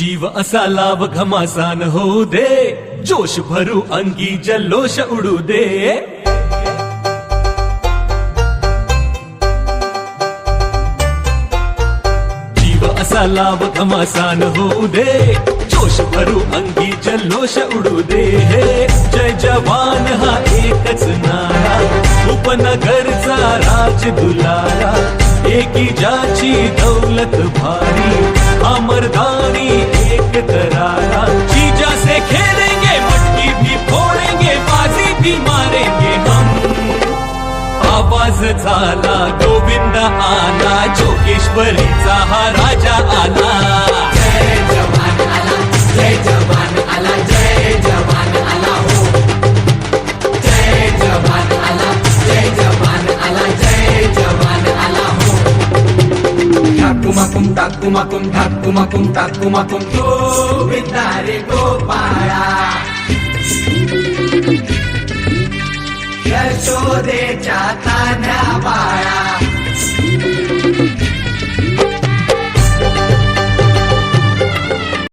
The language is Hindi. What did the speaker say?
जीव असा लाभ घमासान होऊ दे. जोश भरू अंगी जल्लोष उडू दे. जीव असा लाभ घमासान होऊ दे. जोश भरू अंगी जल्लोष उडू दे. जय जवान हा एकच नारा. उपनगरचा राज दुलारा. एकी ज्याची दौलत भारी. अमरदानी एक करारा। जीजा से खेलेंगे मटकी भी फोड़ेंगे, बाजी भी मारेंगे हम। आवाज़ झाला गोविंद आला जोगेश्वरीचा हा राजा आला। తుమకుం తక్కుమకుం తక్కుమకుం తక్కుమకుం గోవిందారే గోపాళా యశోదే చాత